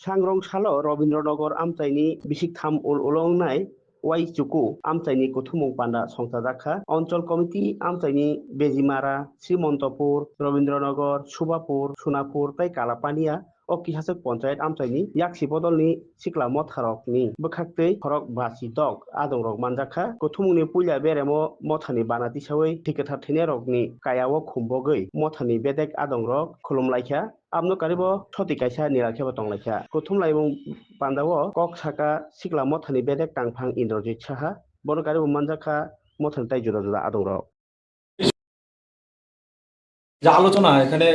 सांग्रं सालो रबीन्द्रनगर आमचाइनि बिसिकथाम उल उलंनाय वाइ चुकु आमचाइनि कुथुमुं पान्डा संसाजाखा अञ्चल कमिटि आमचाइनि बेजिमारा श्रीमन्तपुर रबीन्द्रनगर सुबापुर सुनापुर तै कालापानिया o kihasek panchayat আমচাইনি yaksi bodolni sikla motharokni bwkhaktwi khorok basi tok adong rok manjakha kuthumungni puila beremo mothani banati sawi thikathar thine rokni kayao khumbogwi mothani bedek adong rok khulumlaikha amno karibo thoti kaisa nirakhe tonglaikha kuthum laimung pandao kok saka sikla mothani bedek tangphang indrajit saha bono karibo manjakha mothani tai juda juda adong rok যে আলোচনা এখানে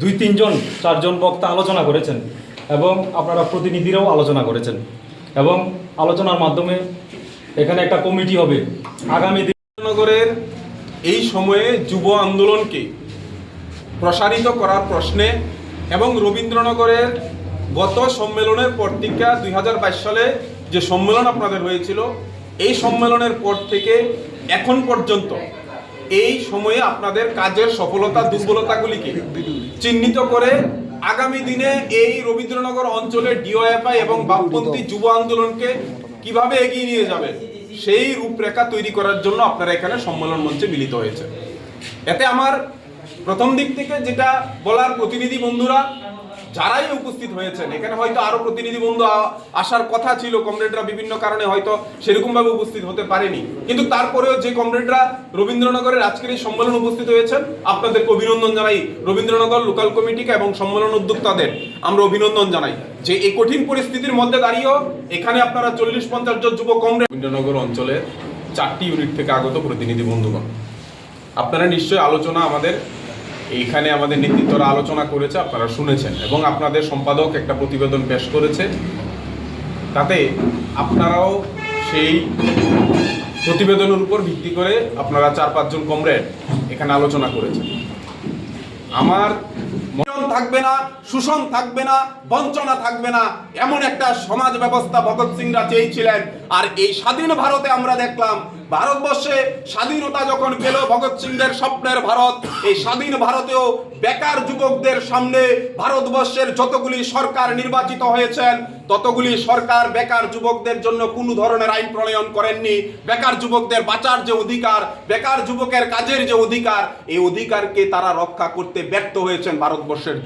দুই, তিনজন, চারজন বক্তা আলোচনা করেছেন এবং আপনারা প্রতিনিধিরাও আলোচনা করেছেন এবং আলোচনার মাধ্যমে এখানে একটা কমিটি হবে। আগামী দিন নগরের এই সময়ে যুব আন্দোলনকে প্রসারিত করার প্রশ্নে এবং রবীন্দ্রনগরের গত সম্মেলনের পর থেকে দুই হাজার বাইশ সালে যে সম্মেলন আপনাদের হয়েছিল, এই সম্মেলনের পর থেকে এখন পর্যন্ত এই সময়ে আপনাদের কাজের সফলতা, দুর্বলতাগুলিকে চিহ্নিত করে আগামী দিনে এই রবীন্দ্রনগর অঞ্চলের ডিওএফআই এবং বামপন্থী যুব আন্দোলনকে কীভাবে এগিয়ে নিয়ে যাবে, সেই রূপরেখা তৈরি করার জন্য আপনারা এখানে সম্মেলন মঞ্চে মিলিত হয়েছে এতে আমার প্রথম দিক থেকে যেটা বলার প্রতিনিধি বন্ধুরা যারাই উপস্থিত হয়েছেন, এখানে হয়তো আরও প্রতিনিধি বন্ধু আসার কথা ছিল, কমরেডরা বিভিন্ন কারণে হয়তো সেরকম ভাবে উপস্থিত হতে পারেনি। কিন্তু তারপরেও যে কমরেডরা রবীন্দ্রনগরের আজকের এই সম্মেলন উপস্থিত হয়েছেন, আপনাদেরকে অভিনন্দন জানাই। রবীন্দ্রনগর লোকাল কমিটিকে এবং সম্মেলন উদ্যোক্তাদের আমরা অভিনন্দন জানাই। যে এই কঠিন পরিস্থিতির মধ্যে দাঁড়িয়েও এখানে আপনারা চল্লিশ পঞ্চাশ জন যুব কমরেড রবীন্দ্রনগর অঞ্চলের চারটি ইউনিট থেকে আগত প্রতিনিধি বন্ধুগণ। আপনারা নিশ্চয়ই আলোচনা আমাদের এইখানে আমাদের নেতৃত্বরা আলোচনা করেছে, আপনারা শুনেছেন। এবং আপনাদের সম্পাদক একটা প্রতিবেদন পেশ করেছে। তাতে আপনারাও সেই প্রতিবেদনের উপর ভিত্তি করে আপনারা চার পাঁচজন কমরেড এখানে আলোচনা করেছেন। আমার থাকবে না শোষণ থাকবে না, বঞ্চনা থাকবে না, এমন একটা সমাজ ব্যবস্থা ভগৎ সিংরা চেয়েছিলেন। আর এই স্বাধীন ভারতে আমরা দেখলাম ভারতবর্ষে স্বাধীনতা যখন পেল ভগৎ সিংদের স্বপ্নের ভারত, এই স্বাধীন ভারতেও বেকার যুবকদের সামনে ভারতবর্ষের যতগুলি সরকার নির্বাচিত হয়েছেন, ততগুলি সরকার বেকার যুবকদের জন্য কোনো ধরনের আইন প্রণয়ন করেননি। বেকার যুবকদের বাঁচার যে অধিকার, বেকার যুবকের কাজের যে অধিকার, এই অধিকারকে তারা রক্ষা করতে ব্যর্থ হয়েছেন ভারতবর্ষের